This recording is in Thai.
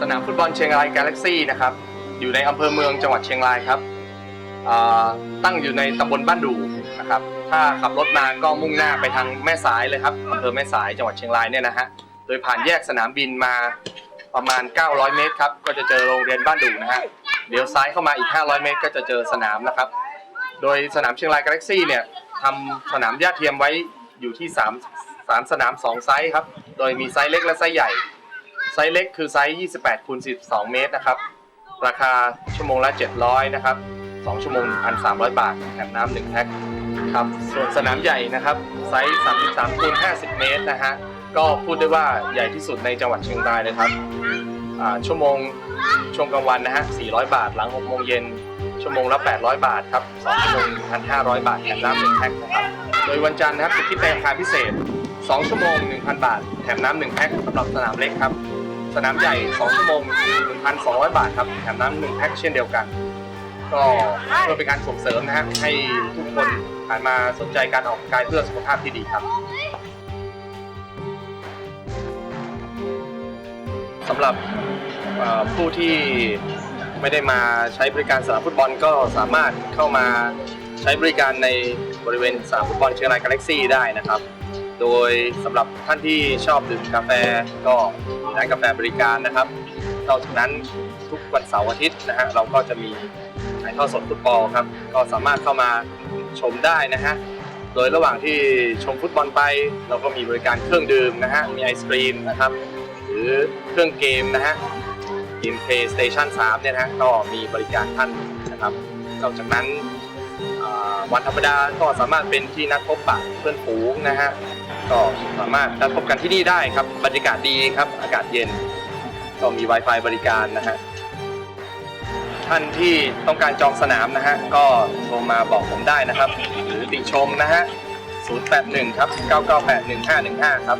สนามฟุตบอลเชียงรายกาแล็กซี่นะครับอยู่ในอำเภอเมืองจังหวัดเชียงรายครับตั้งอยู่ในตำบลบ้านดูนะครับ ถ้าขับรถมาก็มุ่งหน้าไปทางแม่สายเลยครับอำเภอแม่สายจังหวัดเชียงรายเนี่ยนะฮะโดยผ่านแยกสนามบินมาประมาณ 900 เมตรครับก็จะเจอโรงเรียนบ้านดูนะฮะเดี๋ยวซ้ายเข้ามาอีก 500 เมตร ก็จะเจอสนามนะครับ โดยสนามเชียงรายกาแล็กซี่เนี่ยทำสนามหญ้าเทียมไว้อยู่ที่ 3 3 สนาม 2 ไซส์ครับ โดยมีไซส์เล็กและไซส์ใหญ่ ไซส์เล็กคือไซส์ 28คูณ12เมตรนะครับ ราคาชั่วโมงละ 700 นะครับ 2 ชั่วโมง 1,300 บาทแถมน้ำหนึ่งแพ็คครับ ส่วนสนามใหญ่นะครับ ไซส์ 33คูณ50 เมตรนะฮะ ก็พูดได้ว่าใหญ่ที่สุดในจังหวัดเชียงรายเลยครับอ่าชั่วโมงช่วงกลางวันนะฮะ 400 บาท หลัง 6 โมงเย็น ชั่วโมงละ 800 บาทครับ 2 ชั่วโมง 1,500 บาทแถมน้ำหนึ่งแพ็คนะครับ โดยวันจันทร์นะครับจะคิดในราคาพิเศษ2 ชั่วโมง 1,000 บาท แถมน้ำหนึ่งแพ็คสำหรับสนามเล็กครับ สนามใหญ่ 2 ชั่วโมง 1,200 บาทครับแถมน้ำหนึ่งแพ็คเช่นเดียวกัน ก็เพื่อเป็นการส่งเสริมนะฮะให้ทุกคนหันมาสนใจการออกกำลังกายเพื่อสุขภาพที่ดีครับสำหรับผู้ที่ไม่ได้มาใช้บริการสนามฟุตบอลก็สามารถเข้ามาใช้บริการในบริเวณสนามฟุตบอลเชียงรายกาแล็กซี่ได้นะครับ โดยสำหรับท่านที่ชอบดื่มกาแฟก็มีร้านกาแฟบริการนะครับนอกจากนั้นทุกวันเสาร์อาทิตย์นะฮะเราก็จะมีถ่ายทอดสดฟุตบอลครับ ก็สามารถเข้ามาชมได้นะฮะโดยระหว่างที่ชมฟุตบอลไป เราก็มีบริการเครื่องดื่มนะฮะมีไอศครีมนะครับหรือเครื่องเกมนะฮะเกม PlayStation 3เนี่ยนะฮะก็มีบริการท่านนะครับนอกจากนั้นวันธรรมดาก็สามารถเป็นที่นัดพบปะเพื่อนฝูงนะฮะ ก็สามารถนัดพบกันที่นี่ได้ครับ บรรยากาศดีครับ อากาศเย็น ก็มี Wi-Fi บริการนะฮะ ท่านที่ต้องการจองสนามนะฮะ ก็โทรมาบอกผมได้นะครับ หรือติชมนะฮะ 081 ครับ 998 1515 ครับ